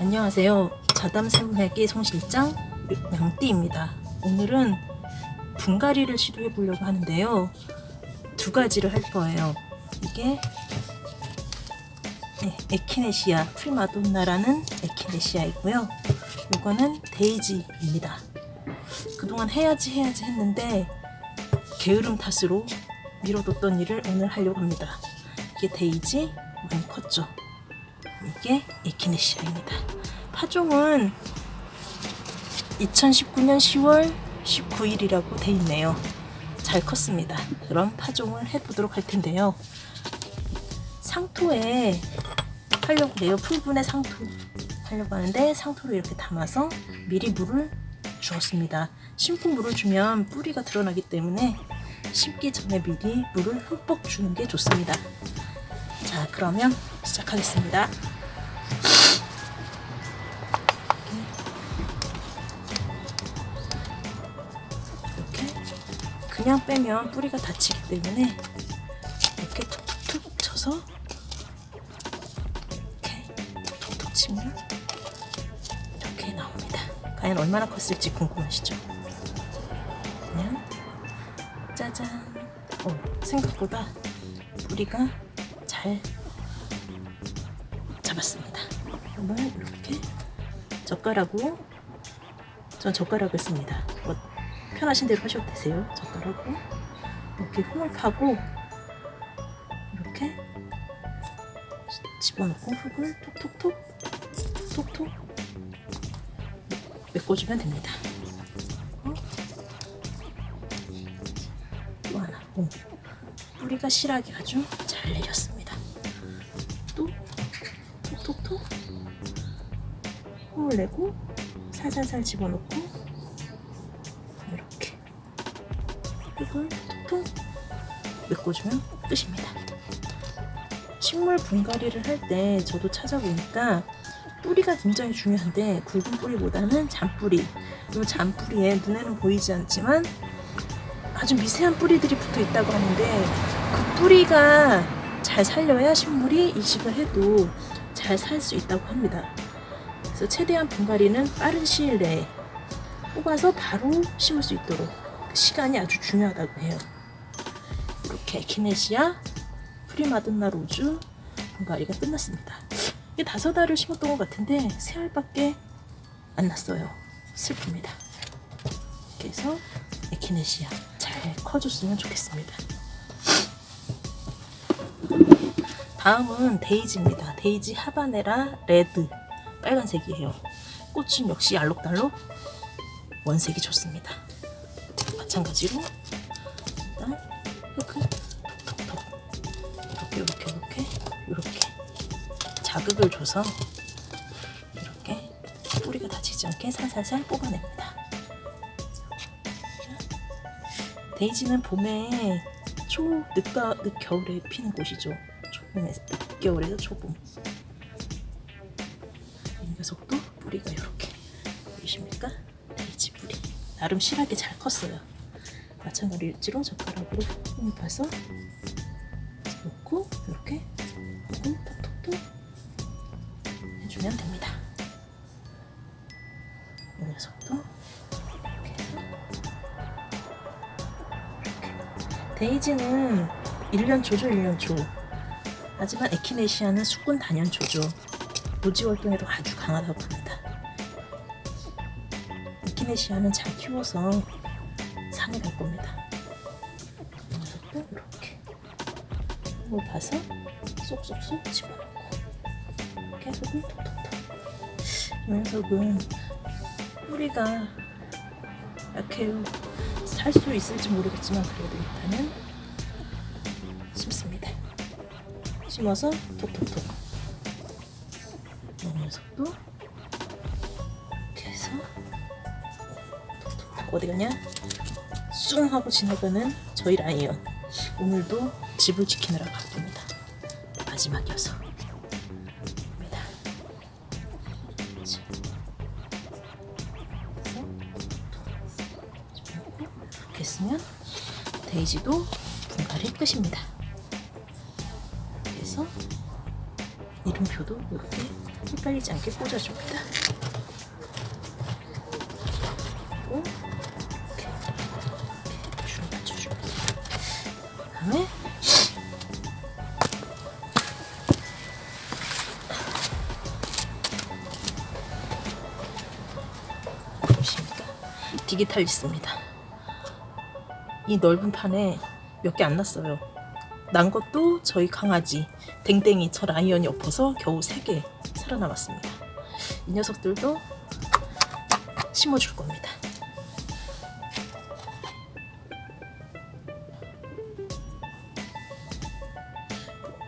안녕하세요. 자담생물학기 송실장 양띠입니다. 오늘은 분갈이를 시도해 보려고 하는데요. 두 가지를 할 거예요. 이게 네, 에키네시아 프리마돈나라는 에키네시아이고요. 이거는 데이지입니다. 그동안 해야지 해야지 했는데 게으름 탓으로 미뤄뒀던 일을 오늘 하려고 합니다. 이게 데이지 많이 컸죠. 이게 에키네시아입니다. 파종은 2019년 10월 19일이라고 돼 있네요. 잘 컸습니다. 그럼 파종을 해보도록 할 텐데요. 상토에 하려고 해요. 풀분의 상토 하려고 하는데 상토를 이렇게 담아서 미리 물을 주었습니다. 심고 물을 주면 뿌리가 드러나기 때문에 심기 전에 미리 물을 흠뻑 주는 게 좋습니다. 자, 그러면 시작하겠습니다. 그냥 빼면 뿌리가 다치기 때문에 이렇게 툭툭툭 쳐서 이렇게 툭툭 치면 이렇게 나옵니다. 과연 얼마나 컸을지 궁금하시죠? 그냥 짜잔. 어, 생각보다 뿌리가 잘 잡았습니다. 그러면 이렇게 젓가락으로 전 젓가락을 씁니다. 뭐 편하신 대로 하셔도 되세요. 젓가락으로 이렇게 홈을 파고 이렇게 집어넣고 흙을 톡톡톡 톡톡 메꿔주면 됩니다. 어? 또 하나 오. 뿌리가 실하게 아주 잘 내렸습니다. 또 톡톡톡 홈을 내고 살살살 집어넣고 흙을 톡톡 메꿔주면 끝입니다. 식물 분갈이를 할 때 저도 찾아보니까 뿌리가 굉장히 중요한데 굵은 뿌리보다는 잔뿌리 이 잔뿌리에 눈에는 보이지 않지만 아주 미세한 뿌리들이 붙어 있다고 하는데 그 뿌리가 잘 살려야 식물이 이식을 해도 잘 살 수 있다고 합니다. 그래서 최대한 분갈이는 빠른 시일 내에 뽑아서 바로 심을 수 있도록 시간이 아주 중요하다고 해요. 이렇게 키네시아 프리마돈나 로즈 분갈이가 끝났습니다. 이게 다섯 알을 심었던 것 같은데 세 알밖에 안 났어요. 슬픕니다. 이렇게 해서 에키네시아 잘 커줬으면 좋겠습니다. 다음은 데이지입니다. 데이지 하바네라 레드 빨간색이에요. 꽃은 역시 알록달록 원색이 좋습니다. 마찬가지로 일단 이렇게 톡톡톡 이렇게 이렇게 이렇게 자극을 줘서 이렇게 뿌리가 다치지 않게 살살살 뽑아냅니다. 데이지는 봄에 초 늦가 늦겨울에 피는 곳이죠. 초봄에서 늦겨울에서 초봄. 이 녀석도 뿌리가 이렇게 보이십니까? 데이지 뿌리. 나름 실하게 잘 컸어요. 마찬가지로 젓가락으로 봐서 놓고 이렇게 톡톡 톡톡톡 해주면 됩니다. 이 녀석도 이렇게 해서 데이지는 1년초죠, 1년초. 하지만 에키네시아는 수군 단연초죠. 노지 활동에도 아주 강하다고 합니다. 에키네시아는 잘 키워서 산에 갈 겁니다. 또 이렇게 흙을 봐서 쏙쏙쏙 집어넣고 흙을 톡톡톡. 이 녀석은 뿌리가 약해요. 살 수 있을지 모르겠지만 그래도 일단은 심습니다. 심어서 톡톡톡. 이 녀석도 어디 가냐? 쑥 하고 지나가는 저희 라이언. 오늘도 집을 지키느라 바쁩니다. 마지막이어서. 했으면 데이지도 분갈이 끝입니다. 그래서 이름표도 이렇게 헷갈리지 않게 꽂아줍니다. 디기탈리스입니다. 이 넓은 판에 몇 개 안 났어요. 난 것도 저희 강아지 댕댕이 저 라이언이 엎어서 겨우 3개 살아남았습니다. 이 녀석들도 심어줄 겁니다.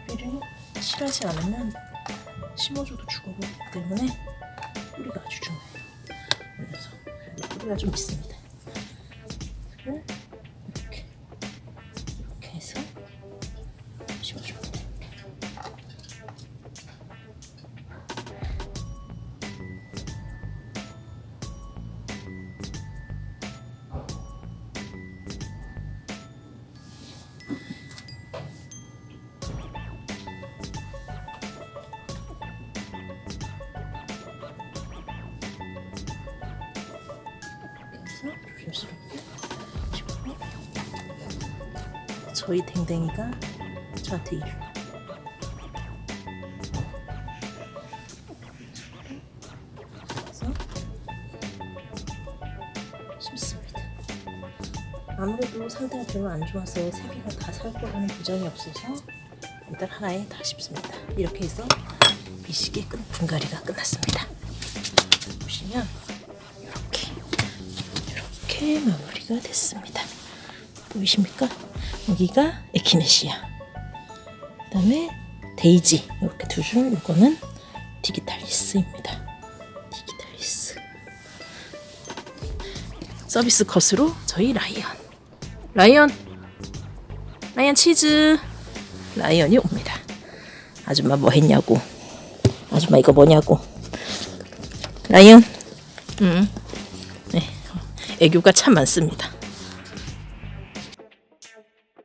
뿌리를 실하지 않으면 심어줘도 죽어버리기 때문에 뿌리가 아주 중요해요. 뿌리가 좀 있습니다. 그리고 저희 댕댕이가 저한테 일을 심습니다. 아무래도 상태가 별로 안 좋아서 세 개가 다 살 거라는 보장이 없어서 일단 하나에 다 심습니다. 이렇게 해서 미식의 끈 분갈이가 끝났습니다. 보시면 이렇게 마무리가 됐습니다. 보이십니까? 여기가 에키네시아. 그 다음에 데이지 이렇게 두 줄. 이거는 디기탈리스입니다. 디기탈리스. 서비스 컷으로 저희 라이언. 라이언. 라이언 치즈. 라이언이 옵니다. 아줌마 뭐 했냐고. 아줌마 이거 뭐냐고. 라이언. 음. 네. 애교가 참 많습니다.